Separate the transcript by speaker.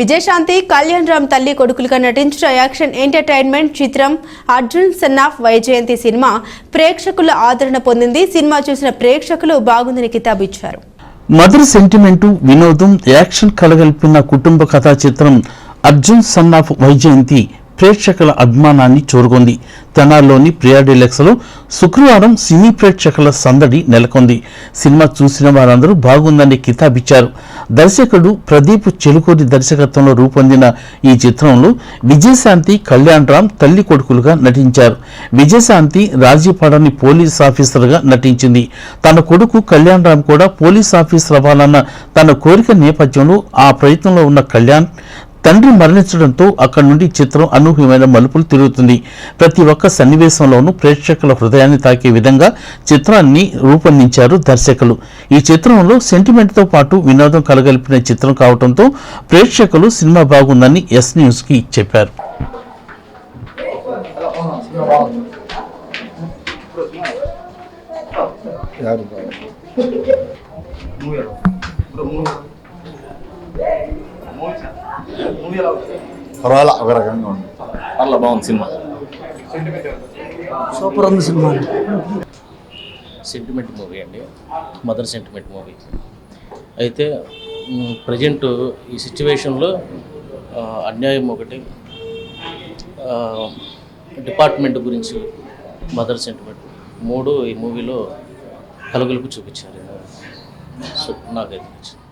Speaker 1: విజయశాంతి కళ్యాణ్ రామ్ తల్లి కొడుకులుగా నటించిన action entertainment చిత్రం Arjun son of Vyjayanthi cinema ప్రేక్షకుల ఆదరణ పొందింది. సినిమా చూసిన ప్రేక్షకులు బాగుందని కితాబు ఇచ్చారు.
Speaker 2: మదర్ సెంటిమెంటు వినోదం యాక్షన్ కలగలిపిన కుటుంబ కథా చిత్రం అర్జున్ సన్ ఆఫ్ వైజయంతి ప్రేక్షకుల అభిమానాన్ని చూరుకుంది. తెనాల్లోని ప్రియా డీలక్స్లో శుక్రవారం సినీ ప్రేక్షకుల సందడి నెలకొంది. సినిమా చూసిన వారందరూ బాగుందని కితాబిచ్చారు. దర్శకుడు ప్రదీప్ చెలుకూరి దర్శకత్వంలో రూపొందిన ఈ చిత్రంలో విజయశాంతి కళ్యాణ్ రామ్ తల్లి కొడుకులుగా నటించారు. విజయశాంతి రాజీపడని పోలీస్ ఆఫీసర్గా నటించింది. తన కొడుకు కళ్యాణ్ రామ్ కూడా పోలీస్ ఆఫీసర్ అవ్వాలన్న తన కోరిక నేపథ్యంలో ఆ ప్రయత్నంలో ఉన్న కళ్యాణ్ తండ్రి మరణించడంతో అక్కడి నుండి చిత్రం అనూహ్యమైన మలుపులు తిరుగుతుంది. ప్రతి ఒక్క సన్నివేశంలోనూ ప్రేక్షకుల హృదయాన్ని తాకే విధంగా చిత్రాన్ని రూపొందించారు దర్శకులు. ఈ చిత్రంలో సెంటిమెంట్తో పాటు వినోదం కలగలిపిన చిత్రం కావడంతో ప్రేక్షకులు సినిమా బాగుందని ఎస్ న్యూస్కి చెప్పారు.
Speaker 3: ಯಾರು పర్వాలా? ఒక రకంగా ఉంది.
Speaker 4: అలా బాగుంది సినిమా.
Speaker 5: సూపర్ ఉంది సినిమా.
Speaker 4: సెంటిమెంట్ మూవీ అండి. మదర్ సెంటిమెంట్ మూవీ అయితే ప్రజెంట్ ఈ సిచ్యువేషన్లో అన్యాయం ఒకటి డిపార్ట్మెంట్ గురించి మదర్ సెంటిమెంట్ మూడు ఈ మూవీలో కలుగులుపు చూపించారు. సో నాకైతే నచ్చింది.